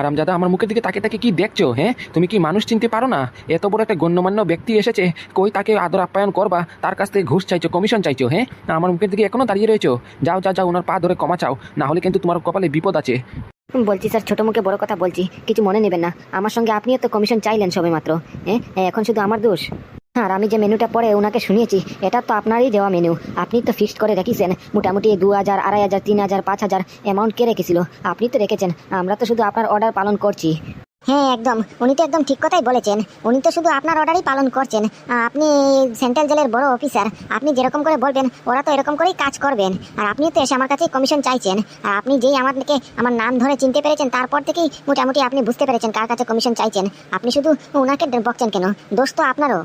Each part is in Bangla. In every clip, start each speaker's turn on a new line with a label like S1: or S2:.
S1: আরামজাদা আমার মুখের দিকে তাকে তাকে কি দেখছ হ্যাঁ? তুমি কি মানুষ চিনতে পারো না? এত বড় একটা গণ্যমান্য ব্যক্তি এসেছে, কই তাকে আদর আপ্যায়ন করবা? তার কাছ থেকে ঘুষ চাইছো কমিশন চাইছো হ্যাঁ? আমার মুখের দিকে এখনও দাঁড়িয়ে রয়েছো। যাও যা যাও, ওনার পা ধরে ক্ষমা চাও। না হলে কিন্তু তোমার কপালে বিপদ আছে।
S2: বলছি স্যার, ছোট মুখে বড় কথা বলছি। কিছু মনে নেবেন না। আমার সঙ্গে আপনিও তো কমিশন চাইলেন সবে মাত্র হ্যাঁ এখন শুধু আমার দোষ। আর আমি যে মেনুটা পরে ওনাকে শুনিয়েছি, এটা তো আপনারই দেওয়া মেনু। আপনি তো ফিক্সড করে রেখেছেন, মোটামুটি দু হাজার, আড়াই হাজার, তিন হাজার, পাঁচ হাজার অ্যামাউন্ট কে রেখেছিল। আপনি তো রেখেছেন, আমরা তো শুধু আপনার অর্ডার পালন করছি।
S3: হ্যাঁ একদম। উনি তো একদম ঠিক কথাই বলেছেন। উনি তো শুধু আপনার অর্ডারই পালন করছেন। আপনি সেন্ট্রাল জেলের বড় অফিসার আপনি যেরকম করে বলবেন, ওরা তো এরকম করেই কাজ করবেন। আর আপনি তো এসে আমার কাছে কমিশন চাইছেন। আর আপনি যেই আমাদেরকে আমার নাম ধরে চিনতে পেরেছেন, তারপর থেকেই মোটামুটি আপনি বুঝতে পেরেছেন কার কাছে কমিশন চাইছেন। আপনি শুধু ওনাকে বকছেন কেন? দোষ তো আপনারও।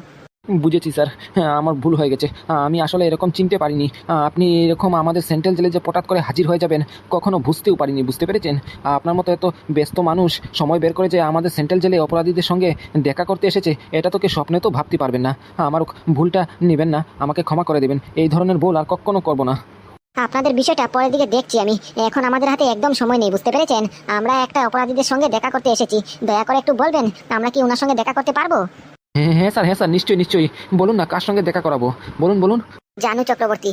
S1: বুঝেছি, স্যার। হ্যাঁ আমার ভুল হয়ে গেছে। আমি আসলে এরকম চিনতে পারিনি। আপনি এরকম আমাদের সেন্ট্রাল জেলে যে পটাত করে হাজির হয়ে যাবেন, কখনো বুঝতেও পারিনি, বুঝতে পেরেছেন? আপনার মতো এত ব্যস্ত মানুষ সময় বের করে যে আমাদের সেন্ট্রাল জেলে অপরাধীদের সঙ্গে দেখা করতে এসেছে, এটা তো কে স্বপ্নে তো ভাবতে পারবেন না। আমার ভুলটা নেবেন না, আমাকে ক্ষমা করে দেবেন। এই ধরনের ভুল আর কখনো করব না।
S3: আপনাদের বিষয়টা পরের দিকে দেখছি আমি। এখন আমাদের হাতে একদম সময় নেই, বুঝতে পেরেছেন? আমরা একটা অপরাধীদের সঙ্গে দেখা করতে এসেছি। দয়া করে একটু বলবেন, আমরা কি ওনার সঙ্গে দেখা করতে পারব?
S1: হ্যাঁ হ্যাঁ স্যার হ্যাঁ স্যার নিশ্চয়ই নিশ্চয়ই। বলুন না কার সঙ্গে দেখা করাবো? বলুন বলুন।
S3: জানু চক্রবর্তী।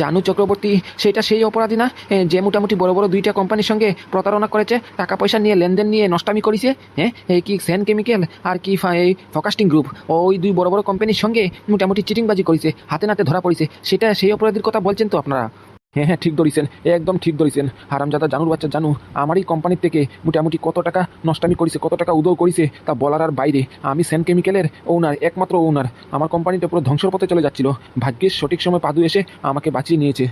S1: জানু চক্রবর্তী সেটা সেই অপরাধী না? যে মোটামুটি বড় বড় দুইটা কোম্পানির সঙ্গে প্রতারণা করেছে টাকা পয়সা নিয়ে লেনদেন নিয়ে নষ্টামি করেছে হ্যাঁ? এই কি সেন কেমিক্যাল আর কি এই ফোকাস্টিং গ্রুপ? ওই দুই বড় বড় কোম্পানির সঙ্গে মোটামুটি চিটিংবাজি করেছে হাতে নাতে ধরা পড়েছে। সেটা সেই অপরাধীর কথা বলছেন তো আপনারা? হ্যাঁ হ্যাঁ ঠিক ধরিছেন। একদম ঠিক ধরিছেন। হারামজাদা জানুর বাচ্চা জানু, আমারই কোম্পানির থেকে মোটামুটি কত টাকা নষ্টামি করেছে, কত টাকা উদয় করেছে, তা বলার আর বাইরে। আমি সেন কেমিক্যালের ওনার একমাত্র ওনার আমার কোম্পানিটা পুরো ধ্বংসর পথে চলে যাচ্ছিল। ভাগ্যের সঠিক সময় পাদু এসে আমাকে বাঁচিয়ে নিয়েছে।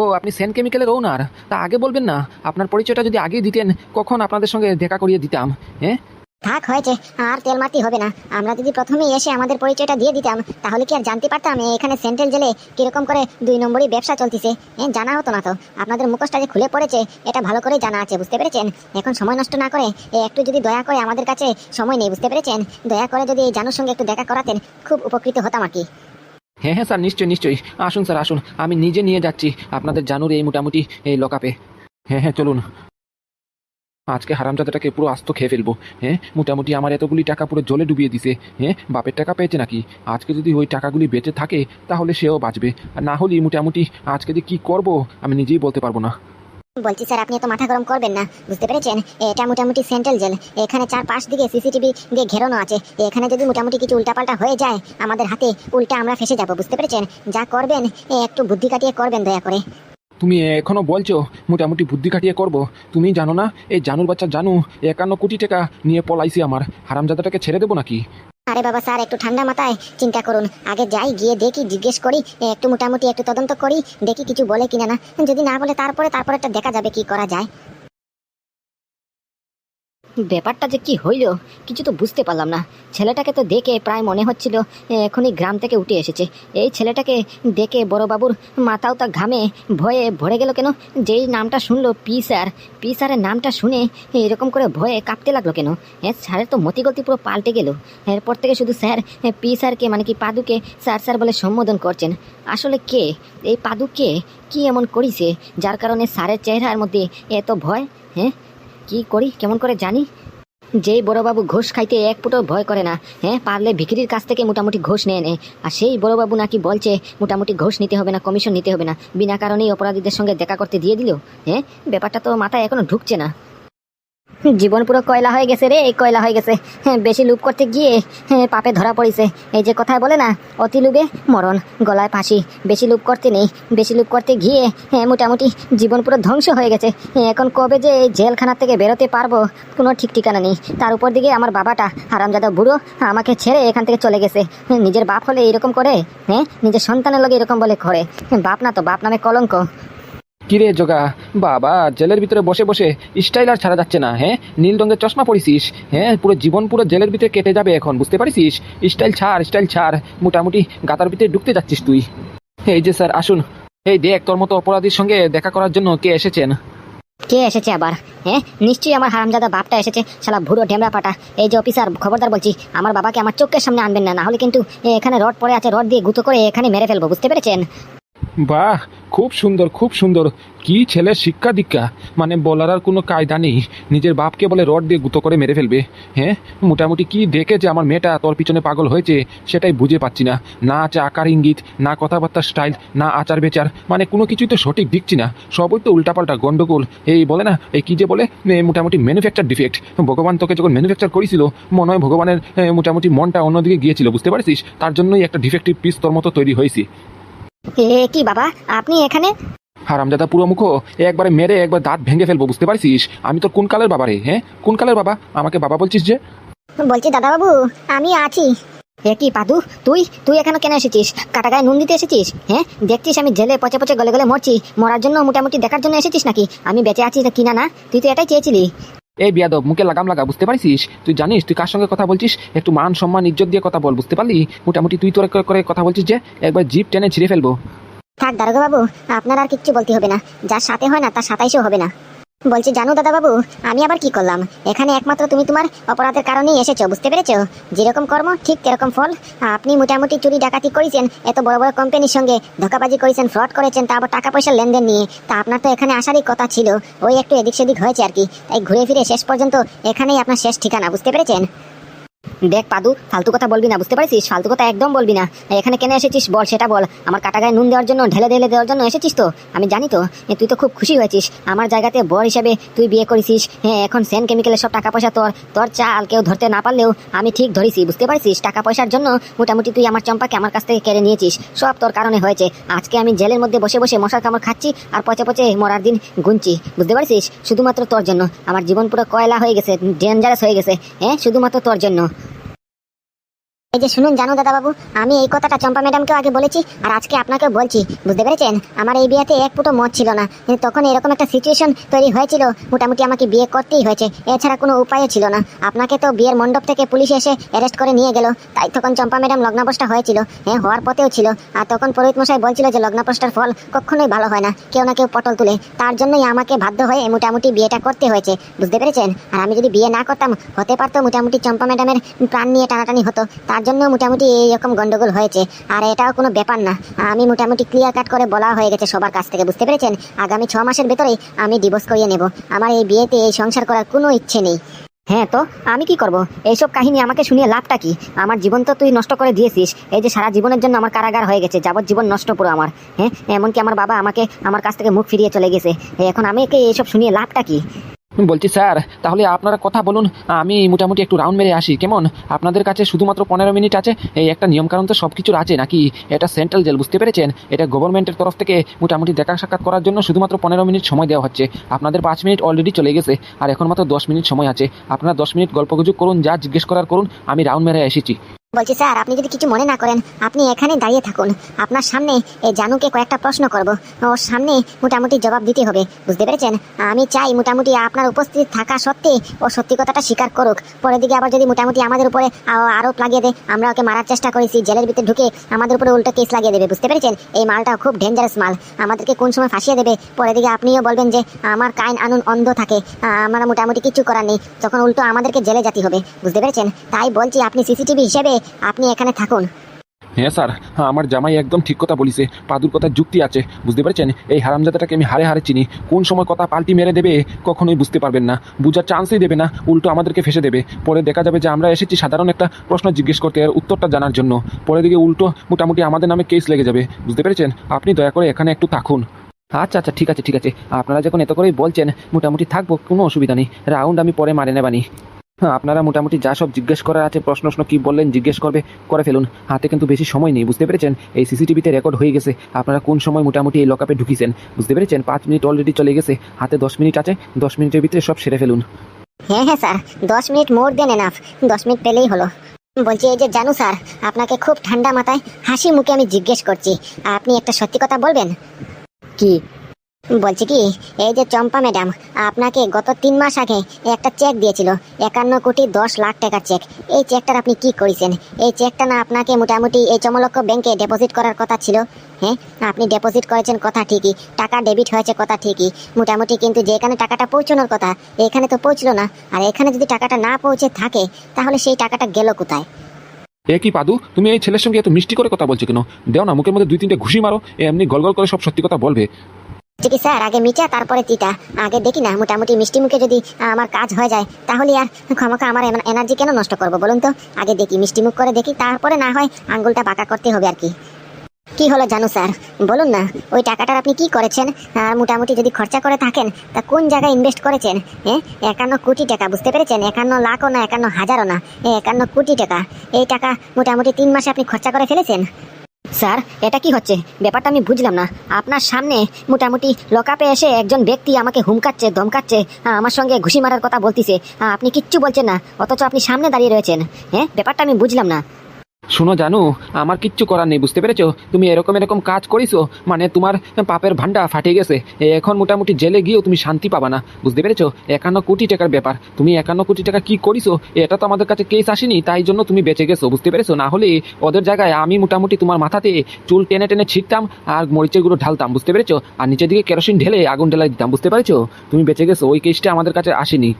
S1: ও, আপনি সেন কেমিক্যালের ওনার তা আগে বলবেন না। আপনার পরিচয়টা যদি আগেই দিতেন, কখন আপনাদের সঙ্গে দেখা করিয়ে দিতাম? হ্যাঁ?
S3: থাক, হয়েছে। আর তেল মারতে হবে না। আমরা যদি প্রথমেই এসে আমাদের পরিচয়টা দিয়ে দিতাম, তাহলে কি আর জানতে পারতাম এখানে সেন্ট্রাল জেলে কীরকম করে দুই নম্বরই ব্যবসা চলতেছে? জানা হতো না তো। আপনাদের মুখোশটা যে খুলে পড়েছে, এটা ভালো করে জানা আছে, বুঝতে পেরেছেন? এখন সময় নষ্ট না করে একটু যদি দয়া করে আমাদের কাছে সময় নেই, বুঝতে পেরেছেন? দয়া করে যদি এই জানুর সঙ্গে একটু দেখা করাতেন, খুব উপকৃত হতাম আর কি।
S1: হ্যাঁ হ্যাঁ স্যার, নিশ্চয়ই নিশ্চয়ই। আসুন, স্যার, আসুন। আমি নিজে নিয়ে যাচ্ছি। আপনাদের জানুর এই মোটামুটি এই লকাপে হ্যাঁ হ্যাঁ চলুন। আজকে হারামজাদাটাকে পুরো আস্ত খেয়ে ফেলব হ্যাঁ? মোটামুটি আমার এতগুলি টাকা পুরো জলে ডুবিয়ে দিছে হ্যাঁ? বাপের টাকা পেয়েছে নাকি? আজকে যদি ওই টাকাগুলি বেঁচে থাকে, তাহলে সেও বাঁচবে। আর না হলেই মোটামুটি আজকে যে কী করব, আমি নিজেই বলতে পারব না।
S3: বলছি স্যার, আপনি এত মাথা গরম করবেন না, বুঝতে পেরেছেন? এটা মোটামুটি সেন্ট্রাল জেল, এখানে চার পাশ দিকে সিসিটিভি দিয়ে ঘেরানো আছে, এখানে যদি মোটামুটি কিছু উল্টাপাল্টা হয়ে যায়, আমাদের হাতে উল্টা আমরা ফেসে যাব, বুঝতে পেরেছেন? যা করবেন একটু বুদ্ধি কাটিয়ে করবেন দয়া করে।
S1: তুমি এখনও বলছো, মোটামুটি বুদ্ধি খাটিয়ে করব। তুমি জানো না, এই জানুর বাচ্চা জানু, একান্ন কোটি টাকা নিয়ে পলাইছি আমার। হারামজাদাটাকে ছেড়ে দেবো নাকি?
S3: আরে বাবা স্যার, একটু ঠান্ডা মাথায় চিন্তা করুন। আগে যাই, গিয়ে দেখি, জিজ্ঞেস করি, একটু মোটামুটি একটু তদন্ত করি, দেখি কিছু বলে কিনা না। যদি না বলে তারপরে তারপরে একটা দেখা যাবে কি করা যায়।
S2: ব্যাপারটা যে কি হইল, কিছু তো বুঝতে পারলাম না। ছেলেটাকে তো দেখে প্রায় মনে হচ্ছিল এখনই গ্রাম থেকে উঠে এসেছে। এই ছেলেটাকে দেখে বড়বাবুর মাথাও তা ঘামে ভয়ে ভরে গেল কেন? যেই নামটা শুনলো পি স্যার, পি স্যারের নামটা শুনে এরকম করে ভয়ে কাঁপতে লাগল কেন? হ্যাঁ স্যারের তো মতিগতি পুরো পাল্টে গেল। এরপর থেকে শুধু স্যার পি স্যারকে মানে কি পাদুকে স্যার স্যার বলে সম্বোধন করছেন। আসলে কে? এই পাদুকে কি এমন করিছে, যার কারণে স্যারের চেহারার মধ্যে এত ভয়? হ্যাঁ? কি করি? কেমন করে জানি? যেই বড়বাবু ঘোষ খাইতে এক ফুটো ভয় করে না হ্যাঁ পারলে ভিখিরির কাছ থেকে মোটামুটি ঘোষ নিয়ে নেয় আর সেই বড়বাবু নাকি বলছে, মোটামুটি ঘোষ নিতে হবে না কমিশন নিতে হবে না। বিনা কারণেই অপরাধীদের সঙ্গে দেখা করতে দিয়ে দিল হ্যাঁ ব্যাপারটা তো মাথায় এখনও ঢুকছে না। জীবন পুরো কয়লা হয়ে গেছে রে, এই কয়লা হয়ে গেছে। হ্যাঁ বেশি লুপ করতে গিয়ে হ্যাঁ পাপে ধরা পড়েছে। এই যে কথায় বলে না, অতি লুবে মরণ, গলায় ফাঁসি। বেশি লুপ করতে নেই, বেশি লুপ করতে গিয়ে হ্যাঁ মোটামুটি জীবন পুরো ধ্বংস হয়ে গেছে। এখন কবে যে এই জেলখানা থেকে বেরোতে পারব, কোনো ঠিক ঠিকানা নেই। তার উপর দিকে আমার বাবাটা, হারামজাদা বুড়ো, আমাকে ছেড়ে এখান থেকে চলে গেছে। নিজের বাপ হলে এরকম করে হ্যাঁ নিজের সন্তানের লগে এরকম বলে করে। বাপ না তো, বাপ নামে কলঙ্ক।
S1: কিরে জগা, বাবা, জেলের ভিতরে বসে বসে স্টাইল আর ছাড়া যাচ্ছে না হ্যাঁ? নীল রঙের চশমা পরিছিস হ্যাঁ? পুরো জীবন পুরো জেলের ভিতরে কেটে যাবে এখন, বুঝতে পারিস স্টাইল ছাড় স্টাইল ছাড়, মোটামুটি গাতার ভিতরে ঢুকতে যাচ্ছিস তুই। এই যে স্যার, আসুন। এই দেখ, তোর মতো অপরাধীর সঙ্গে দেখা করার জন্য কে এসেছেন?
S2: কে এসেছে আবার? হ্যাঁ? নিশ্চয়ই আমার হারামজাদা বাপটা এসেছে, শালা ভুড়ো ঢেমরা পাটা। এই যে অফিসার খবরদার বলছি, আমার বাবাকে আমার চোখের সামনে আনবেন না না হলে কিন্তু এখানে রড পড়ে আছে, রড দিয়ে গুঁতো করে এখানে মেরে ফেলব, বুঝতে পেরেছেন?
S1: বাহ, খুব সুন্দর খুব সুন্দর। কি ছেলের শিক্ষা দীক্ষা। মানে বলার আর কোনো কায়দা নেই। নিজের বাপকে বলে রড দিয়ে গুঁতো করে মেরে ফেলবে। হ্যাঁ? মোটামুটি কি দেখে যে আমার মেয়েটা? তোর পিছনে পাগল হয়েছে? সেটাই বুঝে পাচ্ছি না। না আছে আকার ইঙ্গিত, না কথাবার্তার স্টাইল, না আচার বেচার। মানে কোনো কিছুই তো সঠিক দিচ্ছি না। সবই তো উল্টাপাল্টা গন্ডগোল। এই বলে না, এই কি যে বলে? মোটামুটি ম্যানুফ্যাকচার ডিফেক্ট ভগবান তোকে যখন ম্যানুফ্যাকচার করেছিল, মনে হয় ভগবানের মোটামুটি মনটা অন্যদিকে গিয়েছিল, বুঝতে পারছিস? তার জন্যই একটা ডিফেক্টিভ পিস তোর মতো তৈরি হয়েছি।
S2: এ কি বাবা? আপনি এখানে?
S1: হারামজাদা পুরো মুখো একবারে মেরে একবার দাঁত ভেঙে ফেলব বুঝতে পারছিস? আমি তোর কোন কালের বাবা রে হ্যাঁ কোন কালের বাবা? আমাকে বাবা বলছিস যে?
S3: বলছি দাদাবাবু আমি আছি।
S2: এ কি পাদু তুই? তুই এখানে কেন এসেছিস? কাটা নুন দিতে এসেছিস? হ্যাঁ দেখছিস আমি জেলে পচে পচে গলে গলে মরছি। মরার জন্য মোটামুটি দেখার জন্য এসেছিস নাকি? আমি বেঁচে আছি কিনা না? তুই তো এটাই চেয়েছিলি।
S1: এই বিয়াদব, মুখে লাগাম লাগা, বুঝতে পারছিস তুই জানিস, তুই কার সঙ্গে কথা বলছিস? একটু মান সম্মান, ইজ্জত দিয়ে কথা বল, বুঝতে পারলি? মোটামুটি তুই তোর করে কথা বলছিস যে, একবার জিপ টেনে ছিঁড়ে ফেলব।
S3: থাক দারোগা বাবু আপনার আর কিচ্ছু বলতে হবে না। যার সাথে হয় না, তার সাতাইশও হবে না। বলছি, জানো দাদাবাবু, আমি আবার কি করলাম? এখানে একমাত্র তুমি তোমার অপরাধের কারণেই এসেছ, বুঝতে পেরেছ? যেরকম কর্ম, ঠিক তেরকম ফল। আপনি মোটামুটি চুরি ডাকাতি করেছেন, এত বড় বড় কোম্পানির সঙ্গে ধোকাবাজি করেছেন ফ্রড করেছেন তারপর টাকা পয়সার লেনদেন নিয়ে। তা আপনার তো এখানে আসারই কথা ছিল। ওই একটু এদিক সেদিক হয়েছে আর কি। তাই ঘুরে ফিরে শেষ পর্যন্ত এখানেই আপনার শেষ ঠিকানা, বুঝতে পেরেছেন?
S2: দেখ পাদু, ফালতু কথা বলবি না, বুঝতে পারছিস? ফালতু কথা একদম বলবি না। এখানে কেন এসেছিস? বল, সেটা বল। আমার কাটা গায়ে নুন দেওয়ার জন্য, ঢেলে ঢেলে দেওয়ার জন্য এসেছিস তো? আমি জানি তো। তুই তো খুব খুশি হয়েছিস। আমার জায়গাতে বর হিসেবে তুই বিয়ে করেছিস। হ্যাঁ এখন সেন কেমিক্যালের সব টাকা পয়সা তোর। তোর চাল কেউ ধরতে না পারলেও আমি ঠিক ধরেছি, বুঝতে পারছিস? টাকা পয়সার জন্য মোটামুটি তুই আমার চম্পাকে আমার কাছ থেকে কেড়ে নিয়েছিস। সব তোর কারণে হয়েছে। আজকে আমি জেলের মধ্যে বসে বসে মশার কামড় খাচ্ছি আর পচে পচে মরার দিন গুনছি। বুঝতে পারছিস? শুধুমাত্র তোর জন্য। আমার জীবন পুরো কয়লা হয়ে গেছে ডেঞ্জারাস হয়ে গেছে। হ্যাঁ শুধুমাত্র তোর জন্য।
S3: এই যে শুনুন জানো দাদা বাবু আমি এই কথাটা চম্পা ম্যাডামকেও আগে বলেছি আর আজকে আপনাকেও বলছি, বুঝতে পেরেছেন? আমার এই বিয়েতে এক ফুটো মত ছিল না, কিন্তু তখন এরকম একটা সিচুয়েশন তৈরি হয়েছিল, মোটামুটি আমাকে বিয়ে করতেই হয়েছে, এছাড়া কোনো উপায়ও ছিল না। আপনাকে তো বিয়ের মণ্ডপ থেকে পুলিশ এসে অ্যারেস্ট করে নিয়ে গেল, তাই তখন চম্পা ম্যাডাম লগ্নাপোষটা হয়েছিল হ্যাঁ হওয়ার পথেও ছিল, আর তখন পুরোহিত মশাই বলছিল যে লগ্নাপোষটার ফল কখনোই ভালো হয় না, কেউ না কেউ পটল তুলে, তার জন্যই আমাকে বাধ্য হয়ে মোটামুটি বিয়েটা করতে হয়েছে, বুঝতে পেরেছেন? আর আমি যদি বিয়ে না করতাম, হতে পারতো মোটামুটি চম্পা ম্যাডামের প্রাণ নিয়ে টানাটানি হতো, তার জন্য মোটামুটি এইরকম গন্ডগোল হয়েছে। আর এটাও কোনো ব্যাপার না। আমি মোটামুটি ক্লিয়ার কাট করে বলা হয়ে গেছে সবার কাছ থেকে, বুঝতে পেরেছেন? আগামী ছ মাসের ভেতরেই আমি ডিভোর্স করিয়ে নেব। আমার এই বিয়েতে এই সংসার করার কোনো ইচ্ছে নেই।
S2: হ্যাঁ তো আমি কি করব? এইসব কাহিনী আমাকে শুনিয়ে লাভটা কি? আমার জীবন তো তুই নষ্ট করে দিয়েছিস। এই যে সারা জীবনের জন্য আমার কারাগার হয়ে গেছে, যাবজ্জীবন নষ্ট পুরো আমার। হ্যাঁ এমনকি আমার বাবা আমাকে আমার কাছ থেকে মুখ ফিরিয়ে চলে গেছে। এখন আমি একে এইসব শুনিয়ে লাভটা কি?
S1: বলছি স্যার, তাহলে আপনারা কথা বলুন, আমি মোটামুটি একটু রাউন্ড মেরে আসি, কেমন? আপনাদের কাছে শুধুমাত্র পনেরো মিনিট আছে, এই একটা নিয়মকানুন তো সব কিছুর আছে নাকি? এটা সেন্ট্রাল জেল বুঝতে পেরেছেন? এটা গভর্নমেন্টের তরফ থেকে মোটামুটি দেখা সাক্ষাৎ করার জন্য শুধুমাত্র পনেরো মিনিট সময় দেওয়া হচ্ছে। আপনাদের পাঁচ মিনিট অলরেডি চলে গেছে, আর এখন মাত্র দশ মিনিট সময় আছে। আপনারা দশ মিনিট গল্পগুজব করুন, যা জিজ্ঞেস করার করুন, আমি রাউন্ড মেরে এসেছি।
S3: বলছি, স্যার, আপনি যদি কিছু মনে না করেন, আপনি এখানে দাঁড়িয়ে থাকুন। আপনার সামনে এই জানুকে কয়েকটা প্রশ্ন করব। ওর সামনে মোটামুটি জবাব দিতে হবে, বুঝতে পেরেছেন? আমি চাই মোটামুটি আপনার উপস্থিত থাকা সত্ত্বে ও সত্যি কথাটা স্বীকার করুক। পরের দিকে আবার যদি মোটামুটি আমাদের উপরে আরোপ লাগিয়ে দেয়, আমরা ওকে মারার চেষ্টা করেছি, জেলের ভিতরে ঢুকে আমাদের উপরে উল্টো কেস লাগিয়ে দেবে, বুঝতে পেরেছেন? এই মালটা খুব ডেঞ্জারাস মাল। আমাদেরকে কোন সময় ফাঁসিয়ে দেবে? পরের দিকে আপনিও বলবেন যে, আমার কাইন আনুন অন্ধ থাকে। আমরা মোটামুটি কিছু করার নেই। তখন উল্টো আমাদেরকে জেলে যেতে হবে, বুঝতে পেরেছেন? তাই বলছি, আপনি সিসিটিভি হিসেবে আপনি এখানে থাকুন।
S1: হ্যাঁ স্যার হ্যাঁ আমার জামাই একদম ঠিক কথা বলিছে। পাদুর কথা যুক্তি আছে। বুঝতে পেরেছেন? এই হারামজাদাটাকে আমি হারে হারে চিনি। কোন সময় কথা পাল্টি মেরে দেবে, কখনোই বুঝতে পারবেন না। বুঝার চান্সই দেবে না, উল্টো আমাদেরকে ফেসে দেবে। পরে দেখা যাবে যে আমরা এসেছি সাধারণ একটা প্রশ্ন জিজ্ঞেস করতে আর উত্তরটা জানার জন্য। পরে দিকে উল্টো মোটামুটি আমাদের নামে কেস লেগে যাবে। বুঝতে পেরেছেন? আপনি দয়া করে এখানে একটু থাকুন। আচ্ছা আচ্ছা ঠিক আছে ঠিক আছে। আপনারা যখন এত করেই বলছেন, মোটামুটি থাকব, কোনো অসুবিধা নেই। রাউন্ড আমি পরে মারে নেবানি। হ্যাঁ আপনারা মোটামুটি যা সব জিজ্ঞেস করার আছে প্রশ্ন প্রশ্ন কী বললেন জিজ্ঞেস করবে করে ফেলুন। হাতে কিন্তু বেশি সময় নেই বুঝতে পেরেছেন? এই সিসিটিভিতে রেকর্ড হয়ে গেছে। আপনারা কোন সময় মোটামুটি এই লকআপে ঢুকিয়েছেন বুঝতে পেরেছেন? পাঁচ মিনিট অলরেডি চলে গেছে। হাতে দশ মিনিট আছে দশ মিনিটের ভিতরে সব সেরে ফেলুন।
S3: হ্যাঁ হ্যাঁ স্যার। দশ মিনিট মোর দেন এনাফ দশ মিনিট পেলেই হলো। বলছি এই যে জানু স্যার আপনাকে খুব ঠান্ডা মাথায় হাসি মুখে আমি জিজ্ঞেস করছি। আপনি একটা সত্যি কথা বলবেন?
S2: কি?
S3: বলছি কি, এই যে চম্পা ম্যাডাম, আপনাকে গত তিন মাস আগে একটা চেক দিয়েছিল, একান্ন কোটি দশ লাখ টাকার চেক। এই চেকটার আপনি কি করেছেন? এই চেকটা না আপনাকে মোটামুটি এই চমলক্ষ ব্যাংকে ডিপোজিট করার কথা ছিল? হ্যাঁ আপনি ডিপোজিট করেছেন কথা ঠিকই, টাকা ডেবিট হয়েছে কথা ঠিকই, মোটামুটি কিন্তু যেখানে টাকাটা পৌঁছানোর কথা, এখানে তো পৌঁছলো না। আর এখানে যদি টাকাটা না পৌঁছে থাকে, তাহলে সেই টাকাটা গেল কোথায়?
S1: এ কি পাদু, তুমি এই ছেলের সঙ্গে এত মিষ্টি করে কথা বলছো কেন? দেও না, মুখের মধ্যে দুই তিনটে ঘুষি মারো এমনি গল গল করে সব সত্যি কথা বলবে।
S3: ঠিকই স্যার, আগে মিঠা তারপরে তিতা। আগে দেখি না, মোটামুটি মিষ্টি মুখে যদি আমার কাজ হয়ে যায়, তাহলে আর ক্ষমতা আমার এনার্জি কেন নষ্ট করব বলুন তো? আগে দেখি, মিষ্টি মুখ করে দেখি, তারপরে না হয় আঙ্গুলটা বাঁকা করতে হবে আর কি। কি হলো জানো স্যার? বলুন না, ওই টাকাটার আপনি কি করেছেন? মোটামুটি যদি খরচা করে থাকেন, তা কোন জায়গায় ইনভেস্ট করেছেন? হ্যাঁ একান্ন কোটি টাকা, বুঝতে পেরেছেন? একান্ন লাখও না, একান্ন হাজারও না একান্ন কোটি টাকা। এই টাকা মোটামুটি তিন মাসে আপনি খরচা করে ফেলেছেন?
S2: স্যার, এটা কি হচ্ছে? ব্যাপারটা আমি বুঝলাম না। আপনার সামনে মোটামুটি লকাপে এসে একজন ব্যক্তি আমাকে হুমকাচ্ছে ধমকাচ্ছে আমার সঙ্গে ঘুষি মারার কথা বলতিছে। আপনি কিচ্ছু বলছেন না, অথচ আপনি সামনে দাঁড়িয়ে রয়েছেন। হ্যাঁ ব্যাপারটা আমি বুঝলাম না।
S1: শোনো জানু, আমার কিচ্ছু করার নেই, বুঝতে পেরেছ? তুমি এরকম এরকম কাজ করিছো মানে তোমার পাপের ভান্ডা ফাটে গেছে। এখন মোটামুটি জেলে গিয়েও তুমি শান্তি পাবা না, বুঝতে পেরেছ? একান্ন কোটি টাকার ব্যাপার। তুমি একান্ন কোটি টাকা কি করিছো? এটা তো আমাদের কাছে কেস আসেনি, তাই জন্য তুমি বেঁচে গেছো, বুঝতে পেরেছ? না হলে ওদের জায়গায় আমি মোটামুটি তোমার মাথাতে চুল টেনে টেনে ছিটতাম আর মরিচের গুঁড়ো ঢালতাম, বুঝতে পেরেছ? আর নিচের দিকে কেরোসিন ঢেলে আগুন ঢেলাই দিতাম, বুঝতে পেরেছ? তুমি বেঁচে গেছো, ওই কেসটা আমাদের কাছে আসেনি।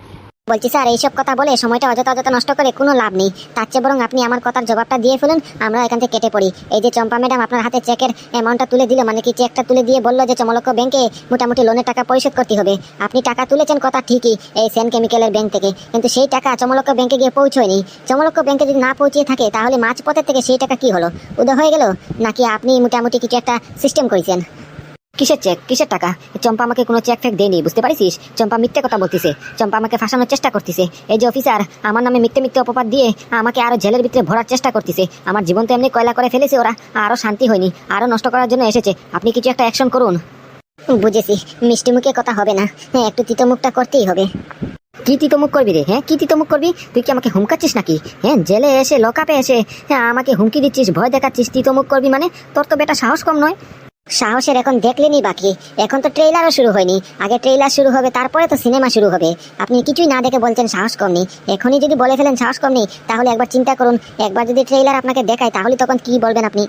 S3: বলছি, স্যার, এইসব কথা বলে সময়টা অযথা অযথা নষ্ট করে কোনো লাভ নেই। তার চেয়ে বরং আপনি আমার কথার জবাবটা দিয়ে ফেলুন, আমরা এখান থেকে কেটে পড়ি। এই যে চম্পা ম্যাডাম আপনার হাতে চেকের অ্যামাউন্টটা তুলে দিল মানে কি চেকটা তুলে দিয়ে বলল যে চমলক্ষ ব্যাংকে মোটামুটি লোনের টাকা পরিশোধ করতে হবে। আপনি টাকা তুলেছেন কথা ঠিকই, এই সেন কেমিক্যালের ব্যাংক থেকে। কিন্তু সেই টাকা চমলক্ষ ব্যাংকে গিয়ে পৌঁছয়নি। চমলক্ষ ব্যাংকে যদি না পৌঁছিয়ে থাকে, তাহলে মাঝপথের থেকে সেই টাকা কি হলো? উদয় হয়ে গেল? নাকি আপনি মোটামুটি কিছু একটা সিস্টেম করেছেন?
S2: কিসের চেক কিসের টাকা? চম্পা আমাকে কোনো চেক ফেক দেয়নি, বুঝতে পারিস চম্পা মিথ্যে কথা বলতিছে। চম্পা আমাকে ফাঁসানোর চেষ্টা করতেছে। এই যে অফিসার আমার নামে মিথ্যে মিথ্যে অপবাদ দিয়ে আমাকে আরও জেলের ভিতরে ভরার চেষ্টা করতেছে। আমার জীবন তো এমনি কয়লা করে ফেলেছে ওরা, আরও শান্তি হয়নি, আরও নষ্ট করার জন্য এসেছে। আপনি কিছু একটা অ্যাকশন করুন।
S3: বুঝেছি, মিষ্টি মুখে কথা হবে না। হ্যাঁ একটু তিতো মুখটা করতেই হবে।
S2: কি তিতমুখ করবি রে? হ্যাঁ কি তিতমুখ করবি? তুই কি আমাকে হুমকাচ্ছিস নাকি? হ্যাঁ জেলে এসে লকাপে এসে হ্যাঁ আমাকে হুমকি দিচ্ছিস, ভয় দেখাচ্ছিস তিতমুখ করবি মানে? তোর তো বেটা সাহস কম নয়।
S3: সাহসের এখন দেখলেনি বাকি। এখন তো ট্রেলারও শুরু হয়নি। আগে ট্রেলার শুরু হবে, তারপরে তো সিনেমা শুরু হবে। আপনি কিছুই না দেখে বলছেন সাহস কম নেই। এখনই যদি বলে ফেলেন সাহস কম নেই, তাহলে একবার চিন্তা করুন। একবার যদি ট্রেলার আপনাকে দেখায়, তাহলে তখন কি বলবেন আপনি?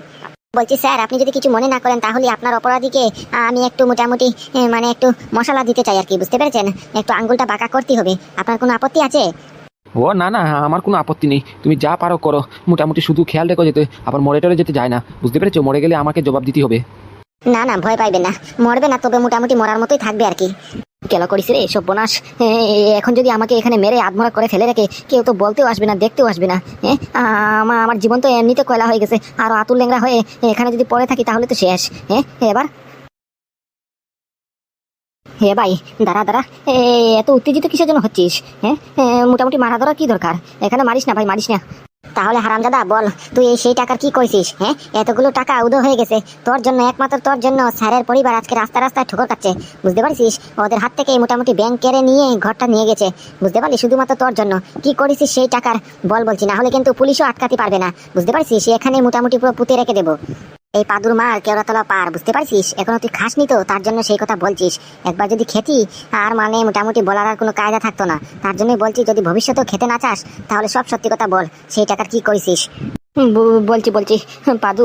S3: বলছি, স্যার, আপনি যদি কিছু মনে না করেন, তাহলে আপনার অপরাধীকে আমি একটু মোটামুটি মানে একটু মশলা দিতে চাই আর কি, বুঝতে পেরেছেন? একটু আঙ্গুলটা বাঁকা করতে হবে। আপনার কোনো আপত্তি আছে?
S1: ও, না না আমার কোনো আপত্তি নেই। তুমি যা পারো করো। মোটামুটি শুধু খেয়াল রেখো যেতে, আবার মরে টরে যেতে যায় না। বুঝতে পেরেছ? মরে গেলে আমাকে জবাব দিতে হবে।
S3: না না, ভয় পাইবেন না। মরবে না, তবে মোটামুটি মরার মতোই থাকবে আর কি।
S2: কেন করিস রে সব বোনাস এখন যদি আমাকে এখানে মেরে আধমরা করে ফেলে রেখে, কেউ তো বলতেও আসবে না, দেখতেও আসবে না হ্যাঁ আমার জীবন তো এমনিতে কয়লা হয়ে গেছে, আর আতুল লেংরা হয়ে এখানে যদি পড়ে থাকি তাহলে তো শেষ হ্যাঁ এবার? হে ভাই, দাঁড়া দাঁড়া। এত উত্তেজিত কিসের জন্য হচ্ছিস হ্যাঁ মোটামুটি মারা ধরা কি দরকার? এখানে মারিস না ভাই, মারিস না।
S3: তাহলে হারামজাদা বল, তুই এই সেই টাকার কি কইছিস হ্যাঁ? এতগুলো টাকা উদয় হয়ে গেছে, তোর জন্য একমাত্র তোর জন্য স্যারের পরিবার আজকে রাস্তা রাস্তায় ঠোকর কাটছে, বুঝতে পারছিস? ওদের হাত থেকে মোটামুটি ব্যাংক কেড়ে নিয়ে ঘরটা নিয়ে গেছে, বুঝতে পারলি? শুধুমাত্র তোর জন্য। কি করেছিস সেই টাকার? বল বলছি, না হলে কিন্তু পুলিশও আটকাতে পারবে না, বুঝতে পারছিস? এখানে মোটামুটি পুরো পুঁতে রেখে দেবো। এই পাদুর মার কেওড়াতলা পার, বুঝতে পারছিস? এখনও তুই খাসনি তো, তার জন্য সেই কথা বলছিস। একবার যদি খেতি আর মানে মোটামুটি বলার আর কোনো কায়দা থাকতো না। তার জন্যই বলছি, যদি ভবিষ্যতেও খেতে না চাস, তাহলে সব সত্যি কথা বল, সেই টাকার কি করেছিস
S2: বলছি বলছি, পাদু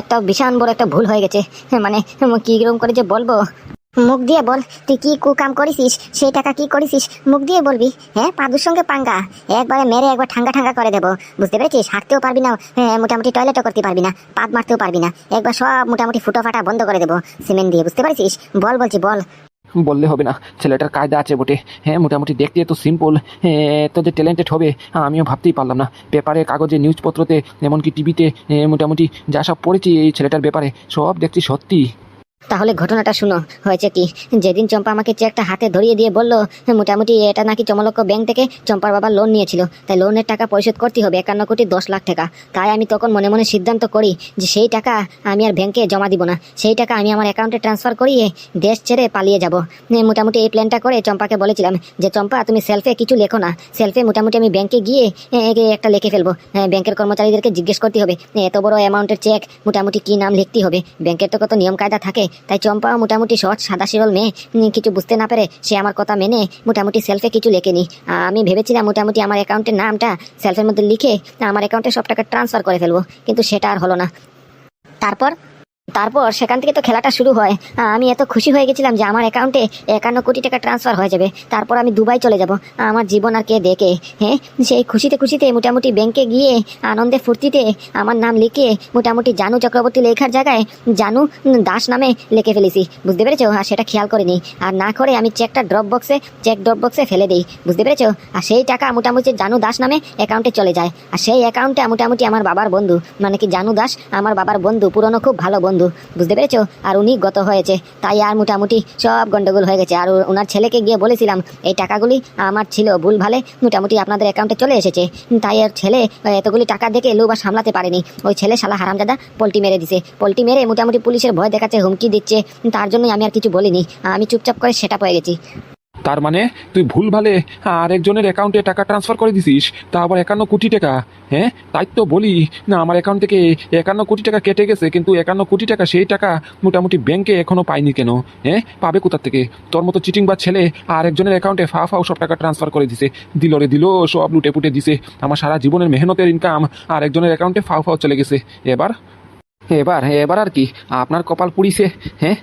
S2: একটা ভীষণ বড় একটা ভুল হয়ে গেছে। মানে কি রকম করে যে বলব?
S3: মুখ দিয়ে বল তুই কি কুকাম করেছিস? সেই টাকা কি করেছিস? মুখ দিয়ে বলবি। হ্যাঁ পাদুর সঙ্গে পাঙ্গা। একবারে মেরে একবার ঠাঙ্গা ঠাঙ্গা করে দেবো। বুঝতে পেরেছিস? হাঁটতেও পারবি না হ্যাঁ, মোটামুটি টয়লেটও করতে পারবি না পাদ মারতেও পারবি না। একবার সব মোটামুটি ফুটো ফাটা বন্ধ করে দেবো সিমেন্ট দিয়ে। বুঝতে পারছিস? বল বলছি বল।
S1: বললে হবে না ছেলেটার কায়দা আছে বটে। হ্যাঁ মোটামুটি দেখতে এত সিম্পল এত যে ট্যালেন্টেড হবে আমিও ভাবতেই পারলাম না। পেপারে কাগজে নিউজপত্রতে এমনকি টিভিতে মোটামুটি যা সব পড়েছি এই ছেলেটার ব্যাপারে সব দেখছি সত্যি।
S2: তাহলে ঘটনাটা শুনো। হয়েছে কি? যেদিন চম্পা আমাকে চেকটা হাতে ধরিয়ে দিয়ে বলল, মোটামুটি এটা নাকি চমলক্ষ ব্যাংক থেকে চম্পার বাবা লোন নিয়েছিল। তাই লোনের টাকা পরিশোধ করতে হবে, একান্ন কোটি দশ লাখ টাকা। তাই আমি তখন মনে মনে সিদ্ধান্ত করি যে সেই টাকা আমি আর ব্যাংকে জমা দিব না। সেই টাকা আমি আমার অ্যাকাউন্টে ট্রান্সফার করিয়ে দেশ ছেড়ে পালিয়ে যাব। মোটামুটি এই প্ল্যানটা করে চম্পাকে বলেছিলাম যে, চম্পা, তুমি সেলফে কিছু লেখো না। সেলফে মোটামুটি আমি ব্যাংকে গিয়ে একটা লিখে ফেলব। ব্যাংকের কর্মচারীদেরকে জিজ্ঞেস করতে হবে। এত বড় অ্যামাউন্টের চেক মোটামুটি কি নাম লিখতে হবে? ব্যাংকের তো কত নিয়ম কায়দা থাকে। তাই চম্পা মোটামুটি সহজ সাদা সিরল মেয়ে কিছু বুঝতে না পেরে সে আমার কথা মেনে মোটামুটি সেলফে কিছু লেখেনি আমি ভেবেছিলাম মোটামুটি আমার অ্যাকাউন্টের নামটা সেলফের মধ্যে লিখে আমার অ্যাকাউন্টে সব টাকা ট্রান্সফার করে ফেলব, কিন্তু সেটা আর হলো না।
S3: তারপর
S2: তারপর সেখান থেকে তো খেলাটা শুরু হয়। আমি এত খুশি হয়ে গেছিলাম যে আমার অ্যাকাউন্টে একান্ন কোটি টাকা ট্রান্সফার হয়ে যাবে। তারপর আমি দুবাই চলে যাব। আমার জীবন আর কে দেখে? হ্যাঁ? সেই খুশিতে খুশিতে মোটামুটি ব্যাংকে গিয়ে, আনন্দে ফুর্তিতে আমার নাম লিখে মোটামুটি জানু চক্রবর্তী লেখার জায়গায় জানু দাস নামে লিখে ফেলেছি। বুঝতে পেরেছ? আর সেটা খেয়াল করিনি। আর না করে আমি চেকটা ড্রপ বক্সে চেক ড্রপ বক্সে ফেলে দিই। বুঝতে পেরেছ? আর সেই টাকা মোটামুটি জানু দাস নামে অ্যাকাউন্টে চলে যায়। আর সেই অ্যাকাউন্টটা মোটামুটি আমার বাবার বন্ধু। মানে কি জানু দাস? আমার বাবার বন্ধু, পুরনো খুব ভালো বন্ধু। বুঝতে পেরেছ? আর উনি গত হয়েছে। তাই আর মোটামুটি সব গন্ডগোল হয়ে গেছে। আর ওনার ছেলেকে গিয়ে বলেছিলাম, এই টাকাগুলি আমার ছিল, ভুল ভালে মোটামুটি আপনাদের অ্যাকাউন্টে চলে এসেছে। তাই আর ছেলে এতগুলি টাকা দেখে আর সামলাতে পারেনি। ওই ছেলে শালা হারামজাদা পোলটি মেরে দিছে। পোলটি মেরে মোটামুটি পুলিশের ভয় দেখাচ্ছে, হুমকি দিচ্ছে। তার জন্যই আমি আর কিছু বলিনি। আমি চুপচাপ করে সেটা পেয়ে গেছি।
S1: তার মানে তুই ভুল ভালে আরেকজনের অ্যাকাউন্টে টাকা ট্রান্সফার করে দিছিস, তা আবার একান্ন কোটি টাকা। হ্যাঁ? তাই তো বলি, না, আমার অ্যাকাউন্ট থেকে একান্ন কোটি টাকা কেটে গেছে, কিন্তু একান্ন কোটি টাকা সেই টাকা মোটামুটি ব্যাংকে এখনও পাইনি কেন? হ্যাঁ? পাবে কোথার থেকে? তোর মতো চিটিং বা ছেলে আর একজনের অ্যাকাউন্টে ফা ফাও সব টাকা ট্রান্সফার করে দিছে। দিল রে দিল, সব লুটে পুটে দিছে। আমার সারা জীবনের মেহনতের ইনকাম আর একজনের অ্যাকাউন্টে ফাও ফাও চলে গেছে। এবার এবার এবার আর কি? আপনার কপাল পুড়িছে হ্যাঁ?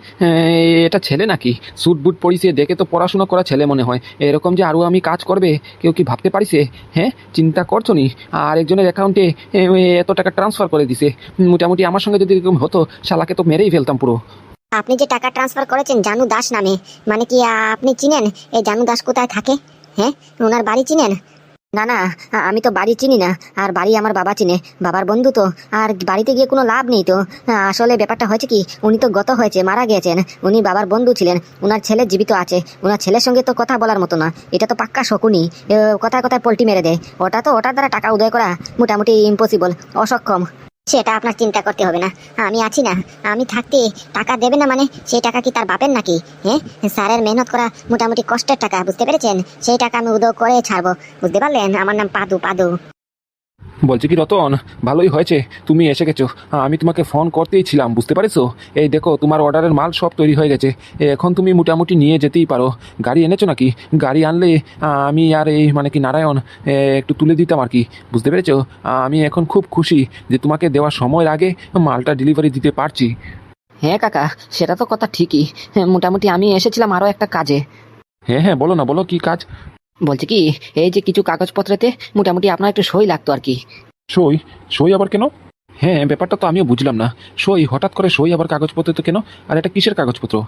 S1: এটা ছেলে নাকি? স্যুট বুট পরিছে, দেখে তো পড়াশোনা করা ছেলে মনে হয়। এরকম যে আরও আমি কাজ করবে, কেউ কি ভাবতে পারিছে? হ্যাঁ? চিন্তা করছ নি? আর একজনের অ্যাকাউন্টে এত টাকা ট্রান্সফার করে দিছে। মোটামুটি আমার সঙ্গে যদি এরকম হতো, শালাকে তো মেরেই ফেলতাম পুরো।
S3: আপনি যে টাকা ট্রান্সফার করেছেন, জানু দাস নামে মানে কি আপনি চিনেন? এই জানু দাস কোথায় থাকে? হ্যাঁ? ওনার বাড়ি চিনেন?
S2: না না, আমি তো বাড়ি চিনি না, আর বাড়ি আমার বাবা চিনে, বাবার বন্ধু তো, আর বাড়িতে গিয়ে কোনো লাভ নেই তো। আসলে ব্যাপারটা হয়েছে কি, উনি তো গত হয়েছে, মারা গিয়েছেন, উনি বাবার বন্ধু ছিলেন ওনার ছেলে জীবিত আছে ওনার ছেলের সঙ্গে তো কথা বলার মতো না, এটা তো পাক্কা শকুনি কথায় কথায় পোল্টি মেরে দেয়, ওটা তো ওটার দ্বারা টাকা উদয় করা মোটামুটি ইম্পসিবল অসক্ষম।
S3: সেটা আপনার চিন্তা করতে হবে না। আমি আছি না। আমি থাকতে টাকা দেবে না মানে সেই টাকা কি তার বাপের নাকি? হ্যাঁ? স্যারের মেহনত করা মোটামুটি কষ্টের টাকা, বুঝতে পেরেছেন? সেই টাকা আমি উদয় করে ছাড়বো। বুঝতে পারলেন? আমার নাম পাদু পাদু।
S1: বলছি কি রতন ভালোই হয়েছে তুমি এসে গেছো। আমি তোমাকে ফোন করতেই ছিলাম বুঝতে পারিছো? এই দেখো তোমার অর্ডারের মাল সব তৈরি হয়ে গেছে। এখন তুমি মোটামুটি নিয়ে যেতেই পারো। গাড়ি এনেছো নাকি? গাড়ি আনলে আমি আর এই মানে কি নারায়ণ একটু তুলে দিতাম আর কি। বুঝতে পেরেছ? আমি এখন খুব খুশি যে তোমাকে দেওয়ার সময়ের আগে মালটা ডেলিভারি দিতে পারছি।
S2: হ্যাঁ কাকা সেটা তো কথা ঠিকই। হ্যাঁ, মোটামুটি আমি এসেছিলাম আরও একটা কাজে।
S1: হ্যাঁ হ্যাঁ বলো না বলো কি কাজ?
S2: বলছি কি, এই যে কিছু কাগজপত্রেতে মোটামুটি আপনার একটু সই লাগতো আর কি।
S1: সই? সই আবার কেন? হ্যাঁ ব্যাপারটা তো আমিও বুঝলাম না। সই, হঠাৎ করে সই আবার কাগজপত্র তো কেন? আর এটা কিসের কাগজপত্র?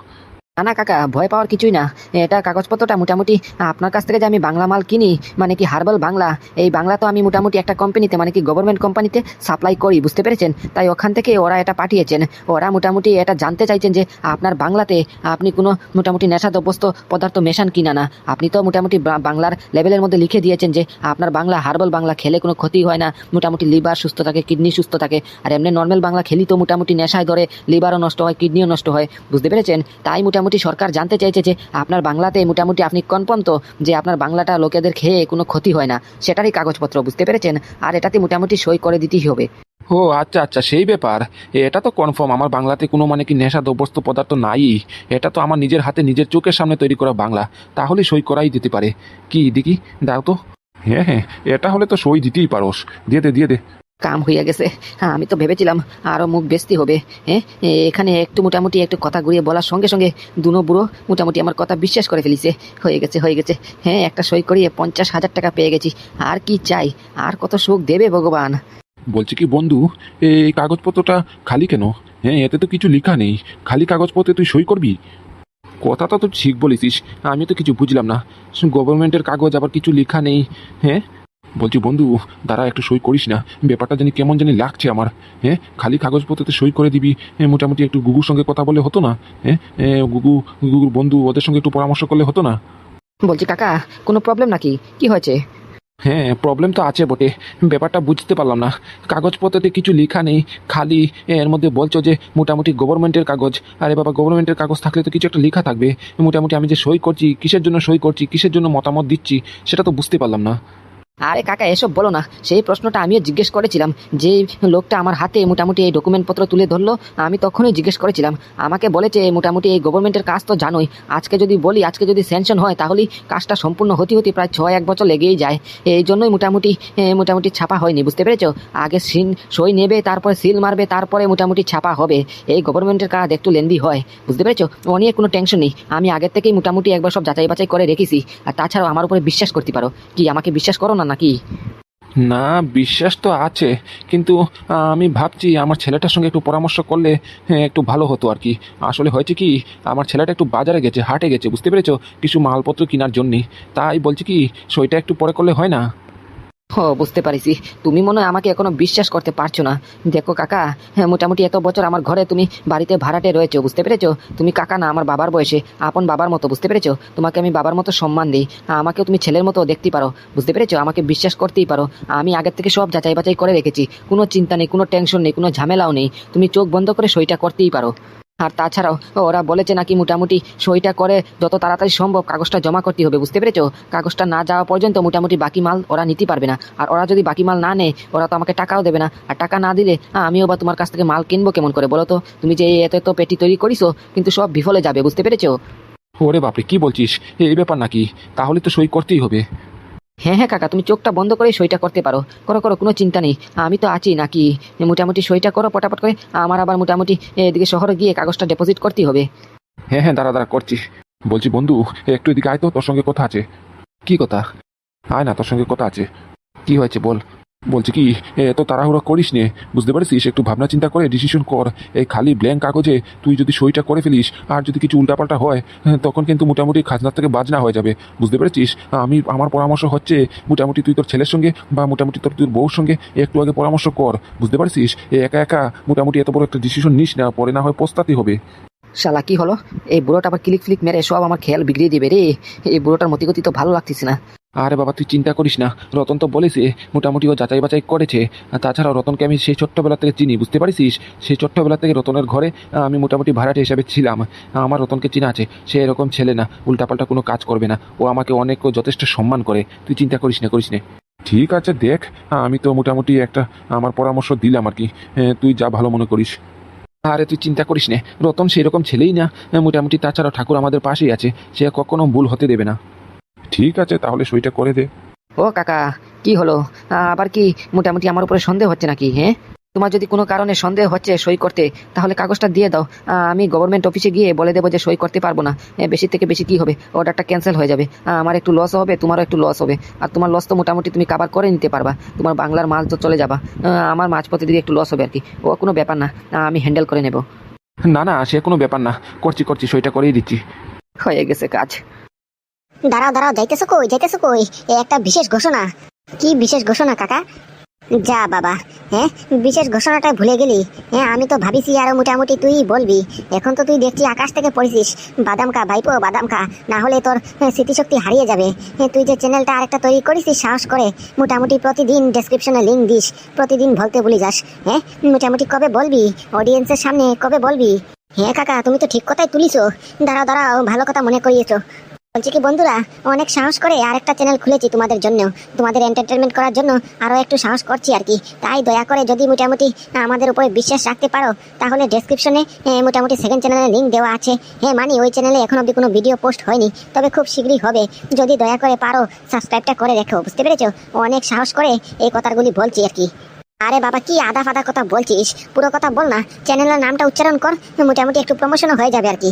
S2: না না, কাকা, ভয় পাওয়ার কিছুই না। এটা কাগজপত্রটা মোটামুটি, আপনার কাছ থেকে যে আমি বাংলা মাল কিনি মানে কি হার্বাল বাংলা, এই বাংলা তো আমি মোটামুটি একটা কোম্পানিতে মানে কি গভর্নমেন্ট কোম্পানিতে সাপ্লাই করি, বুঝতে পেরেছেন? তাই ওখান থেকে ওরা এটা পাঠিয়েছেন। ওরা মোটামুটি এটা জানতে চাইছেন যে আপনার বাংলাতে আপনি কোনো মোটামুটি নেশাদ্রব্যস্ত পদার্থ মেশান কিনা না। আপনি তো মোটামুটি বাংলার লেভেলের মধ্যে লিখে দিয়েছেন যে আপনার বাংলা হার্বাল বাংলা খেলে কোনো ক্ষতি হয় না, মোটামুটি লিভার সুস্থ থাকে কিডনি সুস্থ থাকে। আর এমনি নর্মাল বাংলা খেলি তো মোটামুটি নেশায় ধরে লিভারও নষ্ট হয় কিডনিও নষ্ট হয়, বুঝতে পেরেছেন? তাই সরকার জানতে চাইছে যে আপনার বাংলাতে মোটামুটি আপনি কনফার্ম তো যে আপনার বাংলাটা লোকেদের খেয়ে কোনো ক্ষতি হয় না, সেটারই কাগজপত্র, বুঝতে পেরেছেন? আর এটাতে মোটামুটি সই করে দিতেই হবে।
S1: ও আচ্ছা আচ্ছা সেই ব্যাপার। এটা তো কনফার্ম আমার বাংলাতে কোনো মানে কি নেশা দ্রব্যস্ত পদার্থ নাই। এটা তো আমার নিজের হাতে, নিজের চোখের সামনে তৈরি করা বাংলা। তাহলে সই করাই দিতে পারে। কি দেখি দাও তো। হ্যাঁ হ্যাঁ এটা হলে তো সই দিতেই পারোস। দিয়ে দে দিয়ে দে।
S2: কাম হইয়া গেছে। হ্যাঁ আমি তো ভেবেছিলাম আরও মুখ বেচতে হবে হ্যাঁ? এখানে একটু মোটামুটি একটু কথা ঘুরিয়ে বলার সঙ্গে সঙ্গে দুনো বুড়ো মোটামুটি আমার কথা বিশ্বাস করে ফেলিছে। হয়ে গেছে হয়ে গেছে। হ্যাঁ একটা সই করিয়ে পঞ্চাশ হাজার টাকা পেয়ে গেছি। আর কি চাই? আর কত সুখ দেবে ভগবান?
S1: বলছি কি বন্ধু, এই কাগজপত্রটা খালি কেন? হ্যাঁ এতে তো কিছু লেখা নেই। খালি কাগজপত্রে তুই সই করবি? কথাটা তো ঠিক বলেছিস আমি তো কিছু বুঝলাম না। গভর্নমেন্টের কাগজ আবার কিছু লেখা নেই হ্যাঁ? বলছি বন্ধু দাঁড়া একটু সই করিস না। ব্যাপারটা জানি কেমন জানি লাগছে আমার। হ্যাঁ খালি কাগজপত্রতে সই করে দিবি। মোটামুটি একটু গুগুর সঙ্গে কথা বলে হতো না। হ্যাঁ গুগু গুগুর বন্ধু ওদের সঙ্গে একটু পরামর্শ করলে হতো না?
S2: বলছি কাকা কোনো প্রবলেম নাকি? কি হয়েছে?
S1: হ্যাঁ প্রবলেম তো আছে বটে। ব্যাপারটা বুঝতে পারলাম না। কাগজপত্রতে কিছু লেখা নেই। খালি এর মধ্যে বলছো যে মোটামুটি গভর্নমেন্টের কাগজ। আরে বাবা গভর্নমেন্টের কাগজ থাকলে তো কিছু একটা লেখা থাকবে। মোটামুটি আমি যে সই করছি কিসের জন্য সই করছি কিসের জন্য মতামত দিচ্ছি সেটা তো বুঝতে পারলাম না।
S2: আরে কাকা, এসব বলো না। সেই প্রশ্নটা আমিও জিজ্ঞেস করেছিলাম। যে লোকটা আমার হাতে মোটামুটি এই ডকুমেন্টপত্র তুলে ধরলো, আমি তখনই জিজ্ঞেস করেছিলাম। আমাকে বলেছে, মোটামুটি এই গভর্নমেন্টের কাজ তো জানোই। আজকে যদি বলি, আজকে যদি স্যাংশন হয়, তাহলেই কাজটা সম্পূর্ণ হতে হতে প্রায় ছয়, এক বছর লেগেই যায়। এই জন্যই মোটামুটি মোটামুটি ছাপা হয়নি, বুঝতে পেরেছ? আগে সিন সই নেবে, তারপরে সিল মারবে, তারপরে মোটামুটি ছাপা হবে। এই গভর্নমেন্টের কাজ একটু লেন্দি হয়, বুঝতে পেরেছ? ও নিয়ে কোনো টেনশন নেই। আমি আগের থেকেই মোটামুটি একবার সব যাচাই বাছাই করে রেখেছি। আর তাছাড়াও আমার উপরে বিশ্বাস করতে পারো। কি, আমাকে বিশ্বাস করো না নাকি?
S1: না, বিশ্বাস তো আছে, কিন্তু আমি ভাবছি আমার ছেলেটার সঙ্গে একটু পরামর্শ করলে একটু ভালো হতো আর কি। আসলে হয়েছে কি, আমার ছেলেটা একটু বাজারে গেছে, হাটে গেছে, বুঝতে পেরেছ? কিছু মালপত্র কেনার জন্যে। তাই বলছি কি, সইটা একটু পরে করলে হয় না?
S2: ও বুঝতে পারিছি। তুমি মনে হয় আমাকে এখনও বিশ্বাস করতে পারছ না। দেখো কাকা হ্যাঁ, মোটামুটি এত বছর আমার ঘরে তুমি বাড়িতে ভাড়াটে রয়েছো বুঝতে পেরেছ? তুমি কাকা না আমার বাবার বয়সে আপন বাবার মতো বুঝতে পেরেছ? তোমাকে আমি বাবার মতো সম্মান দিই। আমাকেও তুমি ছেলের মতো দেখতে পারো বুঝতে পেরেছ? আমাকে বিশ্বাস করতেই পারো। আমি আগের থেকে সব যাচাই বাছাই করে রেখেছি। কোনো চিন্তা নেই কোনো টেনশন নেই কোনো ঝামেলাও নেই। তুমি চোখ বন্ধ করে সইটা করতেই পারো। আর তাছাড়াও ওরা বলেছে নাকি মোটামুটি সইটা করে যত তাড়াতাড়ি সম্ভব কাগজটা জমা করতে হবে, বুঝতে পেরেছ? কাগজটা না যাওয়া পর্যন্ত মোটামুটি বাকি মাল ওরা নিতে পারবে না। আর ওরা যদি বাকি মাল না নেয়, ওরা তো আমাকে টাকাও দেবে না। আর টাকা না দিলে আমিও বা তোমার কাছ থেকে মাল কিনবো কেমন করে বলো তো? তুমি যে এত এত পেটি তৈরি করিছো, কিন্তু সব বিফলে যাবে, বুঝতে পেরেছ?
S1: ওরে বাপরে, কি বলছিস? এই ব্যাপার নাকি? তাহলে তো সই করতেই হবে।
S2: হ্যাঁ হ্যাঁ কাকা, তুমি চোখটা বন্ধ করে সইটা করতে পারো। করো করো, কোনো চিন্তা নেই। আমি তো আছি নাকি? মোটামুটি সইটা করো, পটাপট করে। আমার আবার মোটামুটি এদিকে শহরে গিয়ে কাগজটা ডিপোজিট করতেই হবে।
S1: হ্যাঁ হ্যাঁ দাঁড়া দাঁড়া, করছি। বলছি, বন্ধু, একটু এদিকে আয় তো, তোর সঙ্গে কথা আছে। কি কথা? আয় না, তোর সঙ্গে কথা আছে। কি হয়েছে বল? বলছি কি এত তাড়াহুড়ো করিস নে বুঝতে পারছিস? একটু ভাবনা চিন্তা করে ডিসিশন কর। এই খালি ব্ল্যাঙ্ক কাগজে তুই যদি সইটা করে ফেলিস আর যদি কিছু উল্টাপাল্টা হয় হ্যাঁ, তখন কিন্তু মোটামুটি খাজনার থেকে বাজনা হয়ে যাবে। বুঝতে পেরেছিস? আমি আমার পরামর্শ হচ্ছে মোটামুটি তুই তোর ছেলের সঙ্গে বা মোটামুটি তোর তোর বউর সঙ্গে একটু আগে পরামর্শ কর। বুঝতে পারছিস? একা একা মোটামুটি এত বড় একটা ডিসিশন নিস না পরে না হয় পস্তাতে হবে।
S2: শালা কি হলো? এই বুড়োটা আবার ক্লিক ফ্লিক মেরে সব আমার খেয়াল বিগড়িয়ে দিবে রে। এই বুড়োটার মতিগতি তো ভালো লাগতেছে না।
S1: আরে বাবা তুই চিন্তা করিস না। রতন তো বলেছে মোটামুটি ও যাচাই বাছাই করেছে। আর তাছাড়াও রতনকে আমি সেই ছোট্টবেলা থেকে চিনি বুঝতে পারিস সেই ছোট্টবেলা থেকে রতনের ঘরে আমি মোটামুটি ভাড়াটে হিসাবে ছিলাম। আমার রতনকে চিনা আছে সে এরকম ছেলে না উল্টাপাল্টা কোনো কাজ করবে না। ও আমাকে অনেক ও যথেষ্ট সম্মান করে। তুই চিন্তা করিস না করিস না। ঠিক আছে দেখ আমি তো মোটামুটি একটা আমার পরামর্শ দিলাম আর কি। তুই যা ভালো মনে করিস। আরে তুই চিন্তা করিস না রতন সেই রকম ছেলেই না। মোটামুটি তাছাড়া ঠাকুর আমাদের পাশেই আছে সে কখনো ভুল হতে দেবে না। ঠিক আছে তাহলে সইটা করে দে।
S2: ও কাকা কি হলো? আবার কি মোটামুটি আমার উপরে সন্দেহ হচ্ছে নাকি হ্যাঁ তোমার যদি কোনো কারণে সন্দেহ হচ্ছে সই করতে তাহলে কাগজটা দিয়ে দাও। আমি গভর্নমেন্ট অফিসে গিয়ে বলে দেবো যে সই করতে পারব না। বেশি থেকে বেশি কি হবে? অর্ডারটা ক্যান্সেল হয়ে যাবে। আমার একটু লস হবে তোমারও একটু লস হবে। আর তোমার লস তো মোটামুটি তুমি কাবার করে নিতে পারবা। তোমার বাংলার মাল তো চলে যাবা। আমার মাঝপথে দিকে একটু লস হবে আর কি। ও কোনো ব্যাপার না। আমি হ্যান্ডেল করে নেব।
S1: না না সে কোনো ব্যাপার না। করছি করছি সইটা করেই দিচ্ছি।
S2: হয়ে গেছে কাজ।
S3: দাঁড়াও দাঁড়াও যাইতেছো কই? যাইতেছো কই? এ একটা বিশেষ ঘোষণা। কি বিশেষ ঘোষণা কাকা? যা বাবা হ্যাঁ? বিশেষ ঘোষণাটা ভুলে গেলি? হ্যাঁ আমি তো ভাবিছি আরও মোটামুটি তুই বলবি। এখন তো তুই দেখছি আকাশ থেকে পড়েছিস। বাদাম খা ভাইপো বাদাম খা। না হলে তোর হ্যাঁ, স্মৃতিশক্তি হারিয়ে যাবে। হ্যাঁ, তুই যে চ্যানেলটা আরেকটা তৈরি করেছিস সাহস করে মোটামুটি প্রতিদিন ডেসক্রিপশনে লিঙ্ক দিস। প্রতিদিন বলতে ভুলে যাস হ্যাঁ? মোটামুটি কবে বলবি? অডিয়েন্সের সামনে কবে বলবি? হ্যাঁ কাকা তুমি তো ঠিক কথাই তুলিছো। দাঁড়াও দাঁড়াও ভালো কথা মনে করিয়েছো। বলছি কি, বন্ধুরা, অনেক সাহস করে আরেকটা চ্যানেল খুলেছি তোমাদের জন্য তোমাদের এন্টারটেনমেন্ট করার জন্য আরও একটু সাহস করছি আর কি। তাই দয়া করে যদি মোটামুটি আমাদের উপরে বিশ্বাস রাখতে পারো, তাহলে ডেসক্রিপশনে মোটামুটি সেকেন্ড চ্যানেলের লিঙ্ক দেওয়া আছে। হ্যাঁ মানি ওই চ্যানেলে এখন অব্দি কোনো ভিডিও পোস্ট হয়নি, তবে খুব শীঘ্রই হবে। যদি দয়া করে পারো সাবস্ক্রাইবটা করে রেখো, বুঝতে পেরেছ? অনেক সাহস করে এই কথাগুলি বলছি আর কি। আরে বাবা, কি আদা ফাদা কথা বলছিস? পুরো কথা বল না চ্যানেলের নামটা উচ্চারণ কর, মোটামুটি একটু প্রমোশনও হয়ে যাবে আর কি।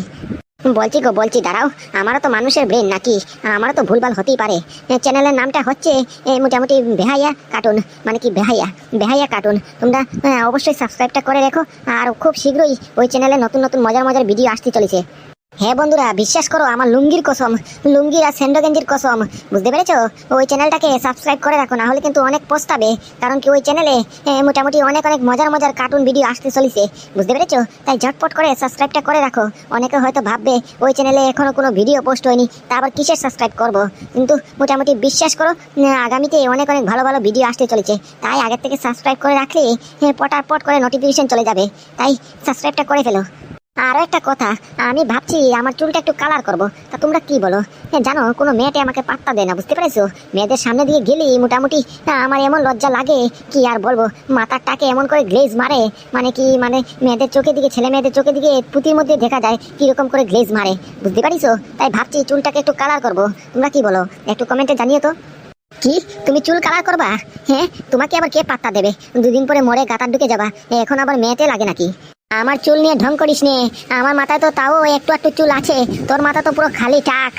S3: বলছি গো, বলছি, দাঁড়াও। আমারও তো মানুষের ব্রেন নাকি? আমারও তো ভুলভাল হতেই পারে। চ্যানেলের নামটা হচ্ছে মোটামুটি বেহাইয়া কার্টুন। মানে কি বেহাইয়া? বেহাইয়া কার্টুন। তোমরা অবশ্যই সাবস্ক্রাইবটা করে রেখো। আর খুব শীঘ্রই ওই চ্যানেলে নতুন নতুন মজার মজার ভিডিও আসতে চলেছে। হ্যাঁ বন্ধুরা বিশ্বাস করো আমার লুঙ্গির কসম লুঙ্গির আর স্যান্ডো গেঞ্জির কসম বুঝতে পেরেছ? ওই চ্যানেলটাকে সাবস্ক্রাইব করে রাখো না হলে কিন্তু অনেক পোস্তাবে কারণ কি ওই চ্যানেলে মোটামুটি অনেক অনেক মজার মজার কার্টুন ভিডিও আসতে চলেছে বুঝতে পেরেছ? তাই ঝটপট করে সাবস্ক্রাইবটা করে রাখো অনেকে হয়তো ভাববে ওই চ্যানেলে এখনও কোনো ভিডিও পোস্ট হয়নি তা আবার কিসের সাবস্ক্রাইব করব? কিন্তু মোটামুটি বিশ্বাস করো আগামীতে অনেক অনেক ভালো ভালো ভিডিও আসতে চলেছে তাই আগের থেকে সাবস্ক্রাইব করে রাখলে এ, পটার পট করে নোটিফিকেশন চলে যাবে তাই সাবস্ক্রাইবটা করে ফেলো। আরও একটা কথা, আমি ভাবছি আমার চুলটা একটু কালার করব। তা তোমরা কি বলো? হ্যাঁ জানো, কোনো মেয়েটে আমাকে পাত্তা দেয় না, বুঝতে পেরেছ? মেয়েদের সামনে দিয়ে গেলি মোটামুটি আমার এমন লজ্জা লাগে, কি আর বলব? মাথার টাকে এমন করে গ্লেজ মারে মানে কি মানে মেয়েদের চোখের দিকে, ছেলে মেয়েদের চোখের দিকে পুঁতির মধ্যে দেখা যায়, কীরকম করে গ্লেজ মারে, বুঝতে পারিছো? তাই ভাবছি চুলটাকে একটু কালার করব। তোমরা কি বলো? একটু কমেন্টে জানিয়ে তো। কি? তুমি চুল কালার করবা? হ্যাঁ? তোমাকে আবার কে পাত্তা দেবে? দুদিন পরে মরে গাতার ঢুকে যাবা। এখন আবার মেয়েতে লাগে নাকি? আমার চুল নিয়ে ঢং করিস নে। আমার মাথায় তো তাও একটু একটু চুল আছে। তোর মাথা তো পুরো খালি, টাক।